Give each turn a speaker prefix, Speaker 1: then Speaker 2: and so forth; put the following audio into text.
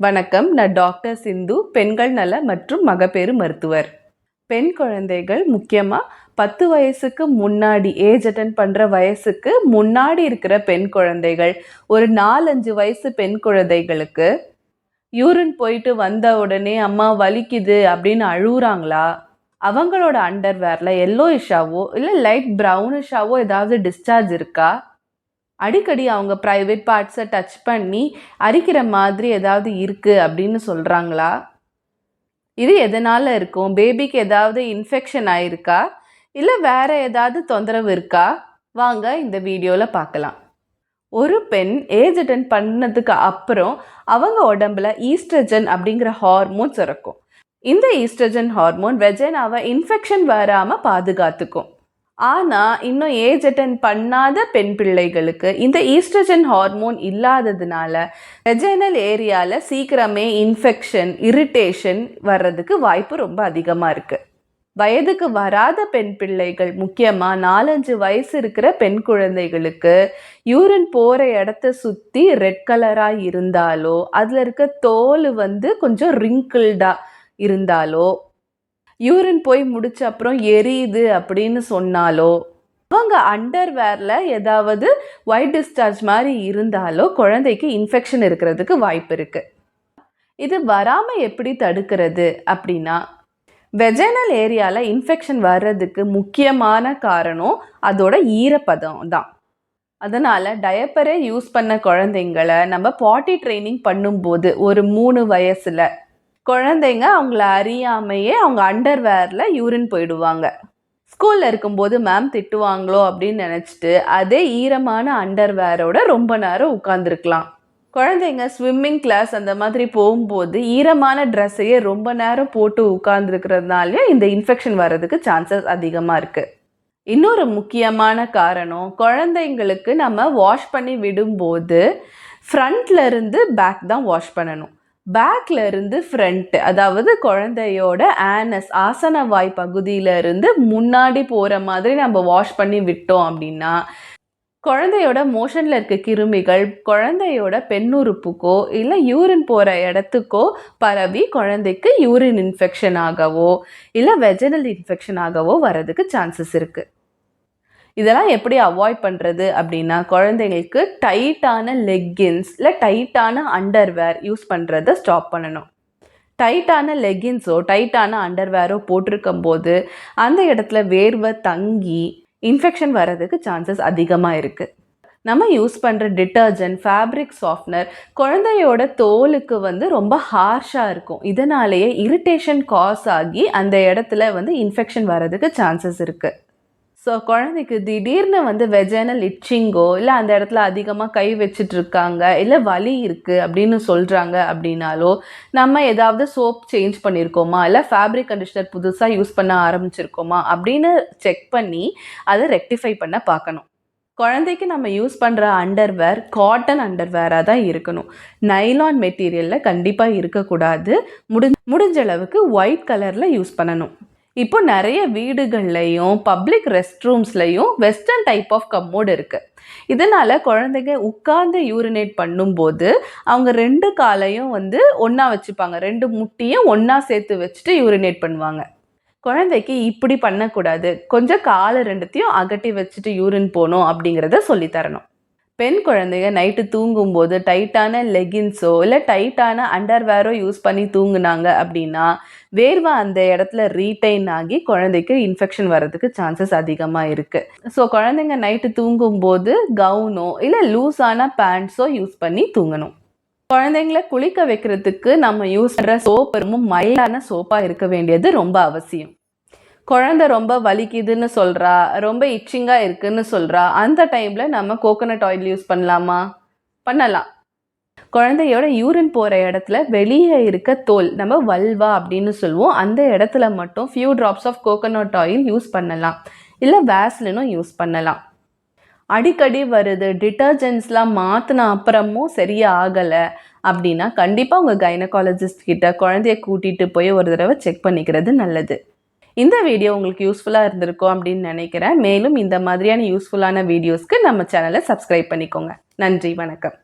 Speaker 1: வணக்கம். நான் டாக்டர் சிந்து பெண்கள் நல மற்றும் மகப்பேறு மருத்துவர். பெண் குழந்தைகள் முக்கியமாக பத்து வயசுக்கு முன்னாடி ஏஜ் அட்டன் பண்ணுற வயசுக்கு முன்னாடி இருக்கிற பெண் குழந்தைகள். ஒரு நாலஞ்சு வயசு பெண் குழந்தைகளுக்கு யூரின் போயிட்டு வந்த உடனே அம்மா வலிக்குது அப்படின்னு அழுகுறாங்களா அவங்களோட அண்டர்வேரில் எல்லோயிஷாவோ இல்லை லைட் ப்ரௌனிஷாவோ ஏதாவது டிஸ்சார்ஜ் இருக்கா? அடிக்கடி அவங்க ப்ரைவேட் பார்ட்ஸை டச் பண்ணி அரிக்கிற மாதிரி ஏதாவது இருக்குது அப்படின்னு சொல்கிறாங்களா இது எதனால் இருக்கும்? பேபிக்கு ஏதாவது இன்ஃபெக்ஷன் ஆயிருக்கா? இல்லை வேறு ஏதாவது தொந்தரவு இருக்கா? வாங்க இந்த வீடியோவில் பார்க்கலாம். ஒரு பெண் ஏஜ் அட்டன் பண்ணதுக்கு அப்புறம் அவங்க உடம்புல ஈஸ்ட்ரஜன் அப்படிங்கிற ஹார்மோன் சுரக்கும் இந்த ஈஸ்ட்ரஜன் ஹார்மோன் வெஜனாவை இன்ஃபெக்ஷன் வராமல் பாதுகாத்துக்கும். ஆனால் இன்னும் ஏஜ் அட்டன் பண்ணாத பெண் பிள்ளைகளுக்கு இந்த ஈஸ்ட்ரஜன் ஹார்மோன் இல்லாததுனால வெஜைனல் ஏரியாவில் சீக்கிரமே இன்ஃபெக்ஷன் இரிட்டேஷன் வர்றதுக்கு வாய்ப்பு ரொம்ப அதிகமாக இருக்குது வயதுக்கு வராத பெண் பிள்ளைகள் முக்கியமாக நாலஞ்சு வயசு இருக்கிற பெண் குழந்தைகளுக்கு யூரின் போகிற இடத்த சுற்றி ரெட் கலராக இருந்தாலோ அதில் இருக்க தோல் வந்து கொஞ்சம் ரிங்கிள்டாக இருந்தாலோ யூரின் போய் முடிச்ச அப்புறம் எரியுது அப்படின்னு சொன்னாலோ அவங்க அண்டர்வேரில் ஏதாவது ஒயிட் டிஸ்சார்ஜ் மாதிரி இருந்தாலோ குழந்தைக்கு இன்ஃபெக்ஷன் இருக்கிறதுக்கு வாய்ப்பு இருக்குது இது வராமல் எப்படி தடுக்கிறது அப்படின்னா வெஜைனல் ஏரியாவில் இன்ஃபெக்ஷன் வர்றதுக்கு முக்கியமான காரணம் அதோட ஈரப்பதம் தான். அதனால் டயப்பரே யூஸ் பண்ண குழந்தைங்களை நம்ம பாட்டி ட்ரைனிங் பண்ணும்போது ஒரு மூணு வயசில் குழந்தைங்க அவங்கள அறியாமையே அவங்க அண்டர்வேரில் யூரின் போயிடுவாங்க. ஸ்கூலில் இருக்கும்போது மேம் திட்டுவாங்களோ அப்படின்னு நினச்சிட்டு அதே ஈரமான அண்டர்வேரோட ரொம்ப நேரம் உட்காந்துருக்கலாம் குழந்தைங்க ஸ்விம்மிங் கிளாஸ் அந்த மாதிரி போகும்போது ஈரமான ட்ரெஸ்ஸையே ரொம்ப நேரம் போட்டு உட்காந்துருக்கிறதுனாலே இந்த இன்ஃபெக்ஷன் வர்றதுக்கு சான்சஸ் அதிகமாக இருக்குது இன்னொரு முக்கியமான காரணம் குழந்தைங்களுக்கு நம்ம வாஷ் பண்ணி விடும்போது ஃப்ரண்ட்லேருந்து பேக் தான் வாஷ் பண்ணணும். பேக்ல இருந்து ஃப்ரண்ட் அதாவது குழந்தையோட ஆனஸ் ஆசன வாய் பகுதியில இருந்து முன்னாடி போகிற மாதிரி நம்ம வாஷ் பண்ணி விட்டோம் அப்படின்னா குழந்தையோட மோஷனில் இருக்க கிருமிகள் குழந்தையோட பெண்ணுறுப்புக்கோ இல்லை யூரின் போகிற இடத்துக்கோ பரவி குழந்தைக்கு யூரின் இன்ஃபெக்ஷன் ஆகவோ இல்லை வெஜனல் இன்ஃபெக்ஷன் ஆகவோ வரதுக்கு சான்சஸ் இருக்குது இதெல்லாம் எப்படி அவாய்ட் பண்ணுறது அப்படின்னா குழந்தைங்களுக்கு டைட்டான லெக்கின்ஸ் இல்லை டைட்டான அண்டர்வேர் யூஸ் பண்ணுறத ஸ்டாப் பண்ணணும். டைட்டான லெகின்ஸோ டைட்டான அண்டர்வேரோ போட்டிருக்கும் போது அந்த இடத்துல வேர்வை தங்கி இன்ஃபெக்ஷன் வர்றதுக்கு சான்சஸ் அதிகமாக இருக்குது நம்ம யூஸ் பண்ணுற டிட்டர்ஜென்ட் ஃபேப்ரிக் சாஃப்ட்னர் குழந்தையோட தோலுக்கு வந்து ரொம்ப ஹார்ஷாக இருக்கும். இதனாலேயே இரிட்டேஷன் காஸ் ஆகி அந்த இடத்துல வந்து இன்ஃபெக்ஷன் வர்றதுக்கு சான்சஸ் இருக்குது ஸோ குழந்தைக்கு திடீர்னு வந்து வெஜனல் இச்சிங்கோ இல்லை அந்த இடத்துல அதிகமாக கை வச்சிட்ருக்காங்க இல்லை வலி இருக்குது அப்படின்னு சொல்கிறாங்க அப்படின்னாலோ நம்ம ஏதாவது சோப் சேஞ்ச் பண்ணியிருக்கோமா இல்லை ஃபேப்ரிக் கண்டிஷனர் புதுசாக யூஸ் பண்ண ஆரம்பிச்சிருக்கோமா அப்படின்னு செக் பண்ணி அதை ரெக்டிஃபை பண்ண பார்க்கணும். குழந்தைக்கு நம்ம யூஸ் பண்ணுற அண்டர்வேர் காட்டன் அண்டர்வேராக தான் இருக்கணும். நைலான் மெட்டீரியலில் கண்டிப்பாக இருக்கக்கூடாது. முடிஞ்ச முடிஞ்ச அளவுக்கு ஒயிட் கலரில் யூஸ் பண்ணணும். இப்போ நிறைய வீடுகள்லையும் பப்ளிக் ரெஸ்ட் ரூம்ஸ்லையும் வெஸ்டர்ன் டைப் ஆஃப் கம்மோடு இருக்குது இதனால் குழந்தைங்க உட்கார்ந்து யூரினேட் பண்ணும்போது அவங்க ரெண்டு காலையும் வந்து ஒன்றா வச்சுப்பாங்க. ரெண்டு முட்டியும் ஒன்றா சேர்த்து வச்சுட்டு யூரினேட் பண்ணுவாங்க. குழந்தைக்கு இப்படி பண்ணக்கூடாது. கொஞ்சம் காலை ரெண்டுத்தையும் அகட்டி வச்சுட்டு யூரின் போகணும் அப்படிங்கிறத சொல்லித்தரணும் பெண் குழந்தைங்க நைட்டு தூங்கும்போது டைட்டான லெகின்ஸோ இல்லை டைட்டான அண்டர்வேரோ யூஸ் பண்ணி தூங்குனாங்க அப்படின்னா வேர்வை அந்த இடத்துல ரீட்டைன் ஆகி குழந்தைக்கு இன்ஃபெக்ஷன் வர்றதுக்கு சான்சஸ் அதிகமாக இருக்குது ஸோ குழந்தைங்க நைட்டு தூங்கும்போது கவுனோ இல்லை லூஸான பேண்ட்ஸோ யூஸ் பண்ணி தூங்கணும். குழந்தைங்கள குளிக்க வைக்கிறதுக்கு நம்ம யூஸ் பண்ணுற சோப் ரொம்ப மைல்டான சோப்பாக இருக்க வேண்டியது ரொம்ப அவசியம். குழந்தை ரொம்ப வலிக்குதுன்னு சொல்கிறா ரொம்ப இச்சிங்காக இருக்குதுன்னு சொல்கிறா அந்த டைமில் நம்ம கோகோனட் ஆயில் யூஸ் பண்ணலாமா? பண்ணலாம். குழந்தையோட யூரின் போகிற இடத்துல வெளியே இருக்க தோல் நம்ம வல்வா அப்படின்னு சொல்லுவோம் அந்த இடத்துல மட்டும் few drops of coconut oil use பண்ணலாம். இல்லை வேஸ்லினும் யூஸ் பண்ணலாம். அடிக்கடி வருது டிட்டர்ஜென்ட்ஸ்லாம் மாற்றின அப்புறமும் சரியாக ஆகலை அப்படின்னா கண்டிப்பாக உங்கள் கைனகாலஜிஸ்ட் கிட்ட குழந்தைய கூட்டிகிட்டு போய் ஒரு தடவை செக் பண்ணிக்கிறது நல்லது. இந்த வீடியோ உங்களுக்கு யூஸ்ஃபுல்லாக இருந்திருக்கும் அப்படின்னு நினைக்கிறேன். மேலும் இந்த மாதிரியான யூஸ்ஃபுல்லான வீடியோஸ்க்கு நம்ம சேனலை சப்ஸ்கிரைப் பண்ணிக்கோங்க. நன்றி வணக்கம்.